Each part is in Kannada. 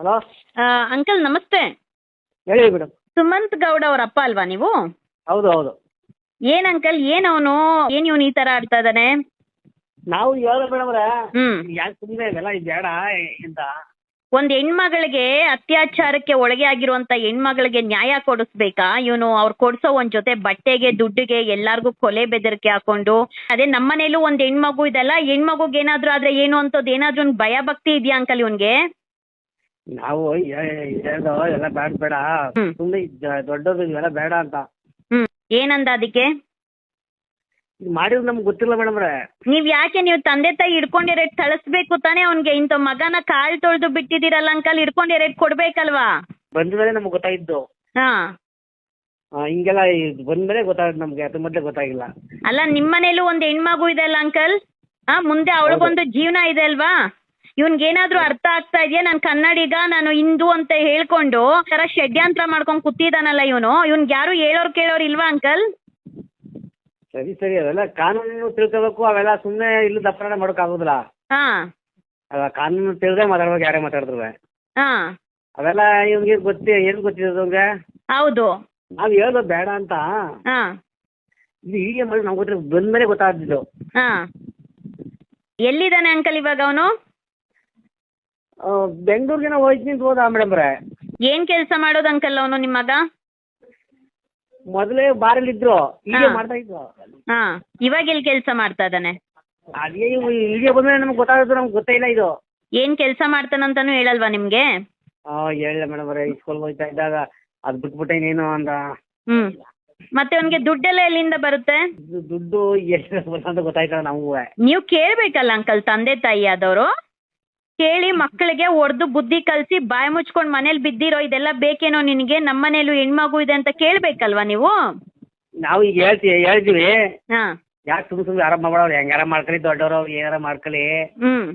ಹಲೋ? ಅಂಕಲ್ ನಮಸ್ತೆ. ಹೇಳಿ ಮೇಡಮ್. ಸುಮಂತ್ ಗೌಡ ಅವ್ರ ಅಪ್ಪ ಅಲ್ವಾ ನೀವು? ಹೌದು ಹೌದು. ಏನ್ ಅಂಕಲ್ ಏನ್ ಅವನು? ಏನ್ ಇವನು ಈ ತರ ಆಡ್ತಾ ಇದಾನೆ ನಾವು ಹೇಳೋ ಮೇಡಮ್ ಹ್ಮ್. ಯಾಕೆ ಸುಮ್ಮನೆ ಇದೆಲ್ಲ ಇದು ಬೇಡ ಅಂತ ಒಂದ್ ಹೆಣ್ಮಗಳಿಗೆ ಅತ್ಯಾಚಾರಕ್ಕೆ ಒಳಗೆ ಆಗಿರುವಂತ ಹೆಣ್ಮಗಳಿಗೆ ನ್ಯಾಯ ಕೊಡಿಸ್ಬೇಕಾ? ಇವನು ಅವ್ರು ಕೊಡ್ಸೋ ಒಂದ್ ಜೊತೆ ಬಟ್ಟೆಗೆ ದುಡ್ಡಿಗೆ ಎಲ್ಲಾರ್ಗೂ ಕೊಲೆ ಬೆದರಿಕೆ ಹಾಕೊಂಡು ಅದೇ ನಮ್ಮನೇಲೂ ಒಂದ್ ಹೆಣ್ಮಗು ಇದೆಲ್ಲ ಹೆಣ್ಮಗುಗ್ ಏನಾದ್ರೂ ಆದ್ರೆ ಏನು ಅಂತದ್ ಏನಾದ್ರೂ ಒಂದ್ ಭಯ ಭಕ್ತಿ ಇದೆಯಾ ಅಂಕಲ್ ಇವನ್ಗೆ? ನಾವು ಹೇಳೋ ಎಲ್ಲ ಬೇಡ ಬೇಡ. ಹ್ಮ್. ಸುಮ್ಮನೆ ದೊಡ್ಡದು ಇವೆಲ್ಲ ಬೇಡ ಅಂತ. ಹ್ಮ್. ಏನಂದ ಅದಕ್ಕೆ? ಇದು ಮಾಡಿದ್ರೆ ನಮ್ಗೆ ಗೊತ್ತಿಲ್ಲ ಮೇಡಮ್ರೆ ನೀವ್ ಯಾಕೆ ನೀವು ತಂದೆ ತಾಯಿ ಹಿಡ್ಕೊಂಡು ರೇಟ್ ಕಳಿಸ್ಬೇಕು ತಾನೇ ಅವ್ನ್ಗೆ? ಇಂಥ ಮಗನ ಕಾಲ್ ತೊಳ್ದು ಬಿಟ್ಟಿದ್ದೀರಲ್ಲ ಅಂಕಲ್ ಹಿಡ್ಕೊಂಡು ರೇಟ್ ಕೊಡ್ಬೇಕಲ್ವಾ? ಬಂದ್ಮೇಲೆ ನಮ್ಗೆ ಗೊತ್ತಾಯ್ತು. ಹಾ. ಆ, ಹಿಂಗೆಲ್ಲ ಬಂದ ಬಂದ್ಮೇಲೆ ಗೊತ್ತಾಗ ನಮ್ಗೆ ಅದ್ರ ಮೊದ್ಲೇ ಗೊತ್ತಾಗಿಲ್ಲ. ಅಲ್ಲ ನಿಮ್ಮನೇಲೂ ಒಂದ್ ಹೆಣ್ಮಗು ಇದೆ ಅಲ್ಲ ಅಂಕಲ್ ಹಾ ಮುಂದೆ ಅವಳಿಗೊಂದು ಜೀವನ ಇದೆ ಅಲ್ವಾ? ಇವ್ನ್ಗೇನಾದ್ರೂ ಅರ್ಥ ಆಗ್ತಾ ಇದೆಯಾ? ನಾನು ಕನ್ನಡಿಗ ನಾನು ಹಿಂದೂ ಅಂತ ಹೇಳ್ಕೊಂಡು ತರ ಷಡ್ಯಂತ್ರ ಮಾಡ್ಕೊಂಡು ಕೂತಿದಾನಲ್ಲ ಇವನು. ಇವನ್ಗೆ ಯಾರು ಹೇಳೋರು ಕೇಳೋರು ಇಲ್ವಾ ಅಂಕಲ್? ಸರಿ ಸರಿ ಅದೆಲ್ಲ ಕಾನೂನು ತಿಳ್ಕೋಬೇಕು ಅವೆಲ್ಲ ಸುಮ್ಮನೆ ಇಲ್ಲ ಅಪರಾಧ ಮಾಡಕ್ ಹಾ. ಅಲ್ಲ ಕಾನೂನು ತಿಳಿದೇ ಮಾತಾಡ್ಬೇಕು ಯಾರೇ ಮಾತಾಡಿದ್ರು ಹಾ. ಅವೆಲ್ಲ ಇವ್ನಿಗೆ ಗೊತ್ತಿ ಏನ್ ಗೊತ್ತಿರೋದು ಅವ್ಗೆ ಹೌದು. ನಾವ್ ಹೇಳೋದು ಬೇಡ ಅಂತ. ಹಾ. ಇದು ಹೀಗೆ ಮಾಡಿ ನಮ್ಗೆ ಗೊತ್ತಿಲ್ಲ ಬಂದ್ಮೇಲೆ ಗೊತ್ತಾಗ್ತಿದ್ದು. ಹಾ. ಎಲ್ಲಿದ್ದಾನೆ ಅಂಕಲ್ ಇವಾಗ ಅವನು? ಬೆಂಗಳೂರಿಗೆ ನಾವು ಹೋಯ್ತೀನಿ ಹೋದ ಮೇಡಮ್ರೆ ಏನ್ ಕೆಲಸ ಮಾಡೋದು ಅಂಕಲ್ ಅವನು ನಿಮ್ಮ ಮಗ ಮೊದಲೇ ಬಾರಲ್ಲಿ ಇದ್ರು ಹೀಗೆ ಹಾ. ಮಾಡ್ತಾ ಇದ್ರು. ಹಾ ಇವಾಗ ಎಲ್ಲಿ ಕೆಲಸ ಮಾಡ್ತಾ ಇದ್ದಾನೆ? ಅದೇ ಇವು ಹೀಗೆ ಬಂದ್ಮೇಲೆ ನಮ್ಗೆ ಗೊತ್ತಾಗುತ್ತೆ ನಮ್ಗೆ ಗೊತ್ತಿಲ್ಲ ಇದು. ಏನ್ ಕೆಲಸ ಮಾಡ್ತಾನಂತಾನು ಹೇಳಲ್ವಾ ನಿಮ್ಗೆ? ಆ, ಹೇಳಿಲ್ಲ ಮೇಡಮ್ರೆ ಸ್ಕೂಲ್ ಹೋಗ್ತಾ ಇದ್ದಾಗ ಅದ್ ಬಿಟ್ಬಿಟ್ಟೆ ಏನು ಅಂತ. ಹ್ಮ್. ಮತ್ತೆ ಅವನಿಗೆ ದುಡ್ಡೆಲ್ಲ ಎಲ್ಲಿಂದ ಬರುತ್ತೆ? ದುಡ್ಡು ಎಷ್ಟು ಅಂತ ಗೊತ್ತಾಯ್ತಲ್ಲ ನಮಗೂ. ನೀವು ಕೇಳ್ಬೇಕಲ್ಲ ಅಂಕಲ್ ತಂದೆ ತಾಯಿ ಆದವರು. ಕೇಳಿ ಮಕ್ಕಳಿಗೆ ಒಡ್ದು ಬುದ್ಧಿ ಕಲ್ಸಿ ಬಾಯಿ ಮುಚ್ಕೊಂಡು ಮನೇಲಿ ಬಿದ್ದಿರೋ ಇದೆಲ್ಲ ಬೇಕೇನೋ ನಿನಗೆ? ನಮ್ಮನೇಲೂ ಹೆಣ್ಮಗು ಇದೆ ಅಂತ ಕೇಳ್ಬೇಕಲ್ವಾ ನೀವು? ನಾವು ಈಗ ಹೇಳ್ತೀವಿ ಹೇಳ್ತೀವಿ. ಹಾ. ಯಾಕೆ ಸುಮ್ ಸುಮ್ ಆರಾಮ ಮಾಡೋರು ಹೆಂಗಾರ ಮಾಡ್ಕೊಳ್ಳಿ? ದೊಡ್ಡವರು ಏನಾರ ಮಾಡ್ಕೊಳ್ಳಿ? ಹ್ಮ್.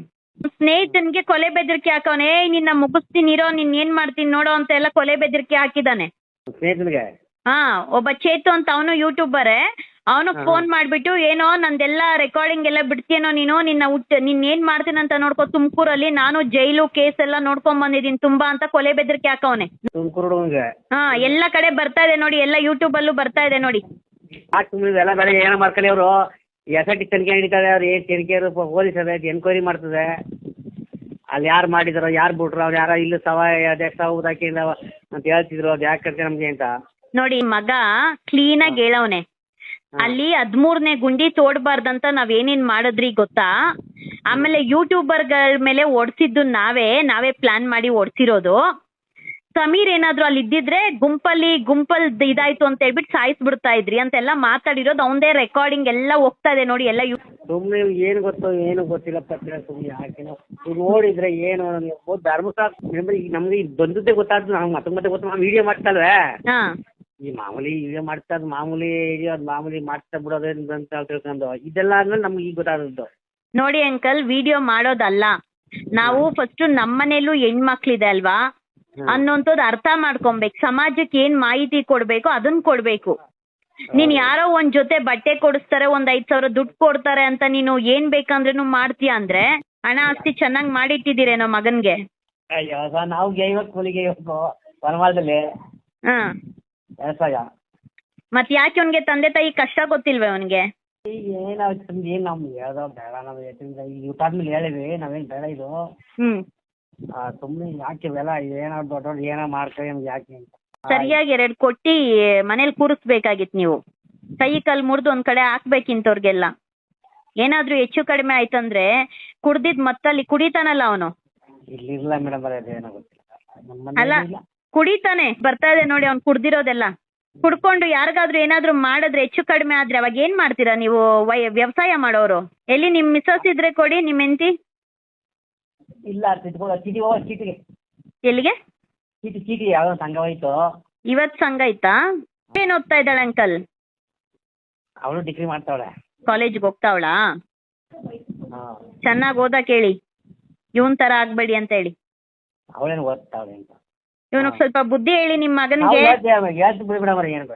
ಸ್ನೇಹಿತನಿಗೆ ಕೊಲೆ ಬೆದರಿಕೆ ಹಾಕವನೆ ನಿನ್ನ ಮುಗಿಸ್ತೀನಿ ಇರೋ ನಿನ್ ಏನ್ ಮಾಡ್ತೀನಿ ನೋಡೋ ಅಂತ ಎಲ್ಲ ಕೊಲೆ ಬೆದರಿಕೆ ಹಾಕಿದಾನೆ ಸ್ನೇಹಿತನಿಗೆ? ಹಾ ಒಬ್ಬ ಚೇತು ಅಂತ ಅವನು ಯೂಟ್ಯೂಬರೇ ಅವನು ಫೋನ್ ಮಾಡ್ಬಿಟ್ಟು ಏನೋ ನಂದೆಲ್ಲ ರೆಕಾರ್ಡಿಂಗ್ ಎಲ್ಲ ಬಿಡ್ತೀನೋ ನೀನು ನಿನ್ನ ಹುಟ್ಟ ನಿನ್ ಏನ್ ಮಾಡ್ತೀನಂತ ನೋಡ್ಕೊ ತುಮಕೂರಲ್ಲಿ ನಾನು ಜೈಲು ಕೇಸ್ ಎಲ್ಲ ನೋಡ್ಕೊಂಡ್ ಬಂದಿದ್ದೀನಿ ತುಂಬಾ ಅಂತ ಕೊಲೆ ಬೆದರಿಕೆ ಹಾಕವನೆ ತುಮಕೂರು ಹುಡುಗಂಗೆ ಹಾ ಎಲ್ಲ ಕಡೆ ಬರ್ತಾ ಇದೆ ನೋಡಿ ಎಲ್ಲ ಯೂಟ್ಯೂಬ್ ಅಲ್ಲೂ ಬರ್ತಾ ಇದೆ ನೋಡಿ. ಆ ಸುಮ್ಮನೆ ಎಲ್ಲ ಬೇರೆ ಏನೋ ಮಾಡ್ಕೊಳ್ಳಿ ಅವರು. ಎಸ್ ಐ ಟಿ ತನಿಖೆ ನಡೀತದೆ ಅವ್ರು ಏನ್ ತನಿಖೆ ಪೊಲೀಸ್ ಅದ ಎನ್ಕ್ವೈರಿ ಮಾಡ್ತದೆ. ಅಲ್ಲಿ ಯಾರು ಮಾಡಿದಾರೋ ಯಾರು ಬಿಟ್ರು ಅವ್ರು ಯಾರೋ ಇಲ್ಲ ಸವ ಅಧ್ಯಕ್ಷ ಹೋದಾಕಿಂದ ಅಂತ ಹೇಳ್ತಿದ್ರು ಅದು ಯಾಕೆ ನಮ್ಗೆ ಅಂತ. ನೋಡಿ ಮಗ ಕ್ಲೀನ್ ಆಗಿ ಹೇಳವನೆ. ಅಲ್ಲಿ ಹದ್ಮೂರನೇ ಗುಂಡಿ ತೋಡ್ಬಾರ್ದಂತ ನಾವ್ ಏನೇನ್ ಮಾಡಿದ್ರಿ ಗೊತ್ತಾ? ಆಮೇಲೆ ಯೂಟ್ಯೂಬರ್ಗಳ ಮೇಲೆ ಓಡಿಸಿದ್ದು ನಾವೇ ನಾವೇ ಪ್ಲಾನ್ ಮಾಡಿ ಓಡಿಸಿರೋದು. ಸಮೀರ್ ಏನಾದ್ರು ಅಲ್ಲಿ ಇದ್ದಿದ್ರೆ ಗುಂಪಲ್ಲಿ ಗುಂಪಲ್ ಇದಾಯ್ತು ಅಂತ ಹೇಳ್ಬಿಟ್ಟು ಸಾಯಿಸ್ಬಿಡ್ತಾ ಇದ್ರಿ ಅಂತೆಲ್ಲ ಮಾತಾಡಿರೋದು ಅವಂದೇ ರೆಕಾರ್ಡಿಂಗ್ ಎಲ್ಲ ಹೋಗ್ತಾ ಇದೆ ನೋಡಿ ಎಲ್ಲ ಸುಮ್ಮನೆ ಏನು ಗೊತ್ತು ಏನು ಗೊತ್ತಿಲ್ಲ ಪತ್ರ ಯಾಕೆ ನೀವು ನೋಡಿದ್ರೆ ಏನು ನೀವು ಧರ್ಮಸ್ಥಳ ನಮ್ಗೆ ಈಗ ಬಂದದ್ದೇ ಗೊತ್ತಾದ್ರು ನಾವು ಮತ್ತೆ ಮತ್ತೆ ಗೊತ್ತು ನಾವು ವಿಡಿಯೋ ಮಾಡ್ತಲ್ವೇ ಹಾ. ಈ ಮಾಮೂಲಿ ಇವೇ ಮಾಡ್ತಾ ಮಾಮೂಲಿ ಅದು ಮಾಮೂಲಿ ಮಾಡ್ತಾ ಬಿಡೋದೇ ಅಂತ ತಿಳ್ಕೊಂಡು ಇದೆಲ್ಲ ಆದ್ಮೇಲೆ ನಮ್ಗೆ ಈಗ ಗೊತ್ತಾದದ್ದು. ನೋಡಿ ಅಂಕಲ್ ವಿಡಿಯೋ ಮಾಡೋದಲ್ಲ. ನಾವು ಫಸ್ಟ್ ನಮ್ಮನೇಲೂ ಹೆಣ್ಮಕ್ಳಿದೆ ಅಲ್ವಾ? ಅನ್ನೋಂಥದ್ದು ಅರ್ಥ ಮಾಡ್ಕೊಬೇಕು. ಸಮಾಜಕ್ಕೆ ಏನ್ ಮಾಹಿತಿ ಕೊಡ್ಬೇಕು ಅದನ್ನ ಕೊಡ್ಬೇಕು. ನೀನ್ ಯಾರೋ ಒಂದ್ ಜೊತೆ ಬಟ್ಟೆ ಕೊಡಿಸ್ತಾರೆ ಒಂದ್ ಐದ್ ಸಾವಿರ ದುಡ್ಡು ಕೊಡ್ತಾರೆ ಅಂತ ನೀನು ಏನ್ ಬೇಕಂದ್ರೂ ಮಾಡ್ತೀಯ ಅಂದ್ರೆ ಹಣ ಆಸ್ತಿ ಚೆನ್ನಾಗ್ ಮಾಡಿಟ್ಟಿದ್ದೀರೇನೋ ಮಗನ್ಗೆ? ಅಯ್ಯೋ ನಾವು ಗೇಯ್ಬೇಕು ಕೂಲಿಗೆ ಇವತ್ತು ವನವಾಳದಲ್ಲಿ ಹಾ. ವ್ಯವಸಾಯ ಮತ್ ಯಾಕೆ ಅವ್ನಿಗೆ ತಂದೆ ತಾಯಿ ಕಷ್ಟ ಗೊತ್ತಿಲ್ವೇ ಅವನ್ಗೆ? ಈಗ ಏನಾಗ್ತದೆ ಏನು ನಮ್ಗೆ ಹೇಳ್ದೋ ಬೇಡ ನಾವು ಯಾಕಂದ್ರೆ ಈಗ ಊಟಾದ್ಮೇಲೆ ಹೇಳಿವಿ ನಾವೇನ್ ಬೇಡ ಇದು. ಹ್ಮ್. ಸುಮ್ನೆ ಯಾಕೆ ಇವೆಲ್ಲ ಏನೋ ದೊಡ್ಡವ್ರು ಏನೋ ಮಾಡ್ಕೊಳ್ಳಿ ನಮ್ಗೆ ಯಾಕೆ ಅಂತ. ಸರಿಯಾಗಿ ಎರಡ್ ಕೊಟ್ಟಿ ಮನೇಲಿ ಕೂರಿಸ್ಬೇಕಾಗಿತ್ ನೀವು. ಕೈ ಕಾಲ್ ಮುರಿದು ಒಂದ್ ಕಡೆ ಹಾಕ್ಬೇಕಿಂತವ್ರಿಗೆಲ್ಲ ಏನಾದ್ರೂ ಹೆಚ್ಚು ಕಡಿಮೆ ಆಯ್ತಂದ್ರೆ ಕುಡ್ದಿದ್ ಮತ್ತಲ್ಲಿ ಕುಡಿತಾನಲ್ಲ ಅವನು. ಇಲ್ಲಿಲ್ಲ ಮೇಡಮ್ ಏನೋ ಗೊತ್ತಿಲ್ಲ. ನಮ್ಮ ಅಲ್ಲ ಮನೇಲಿ ಇಲ್ಲ. ಕುಡಿತಾನೆ ಬರ್ತಾ ಇದೆ ನೋಡಿ ಅವ್ನು ಕುಡ್ದಿರೋದೆಲ್ಲ. ಕುಡ್ಕೊಂಡು ಯಾರಿಗಾದ್ರೂ ಏನಾದ್ರೂ ಮಾಡಿದ್ರೆ ಹೆಚ್ಚು ಕಡಿಮೆ ಆದ್ರೆ ಅವಾಗ ಏನ್ ಮಾಡ್ತೀರಾ ನೀವು ವ್ಯವಸಾಯ ಮಾಡೋರು? ಎಲ್ಲಿ ನಿಮ್ ಮಿಸಸ್ ಇದ್ರೆ ಕೊಡಿ ನಿಮ್ ಹೆಂಡತಿ? ಇಲ್ಲ ಚೀಟಿಗೆ. ಎಲ್ಲಿಗೆ? ಚೀಟಿ ಚೀಟಿ ಇವತ್ ಸಂಘ ಆಯ್ತಾ? ಏನ್ ಓದ್ತಾ ಇದ್ದಾಳೆ ಅಂಕಲ್? ಅವಳು ಡಿಗ್ರಿ ಮಾಡ್ತಾವಳೆ. ಕಾಲೇಜ್ಗೆ ಹೋಗ್ತಾವಳಾ? ಚೆನ್ನಾಗಿ ಚೆನ್ನಾಗ್ ಕೇಳಿ. ಹೇಳಿ ಇವನ್ ತರ ಆಗ್ಬೇಡಿ ಅಂತ ಹೇಳಿ. ಅವಳೇನು ಓದ್ತಾವಳೆ ಅಂತ. ಇವನಿಗೆ ಸ್ವಲ್ಪ ಬುದ್ಧಿ ಹೇಳಿ ನಿಮ್ಮ ಮಗನಿಗೆ. ಮಗನ್ಗೆ ಹೇಳ್ತೀವಿ ಹೇಳ್ತೀವಿ ಬಿಡಿ ಮೇಡಮ್ ಏನು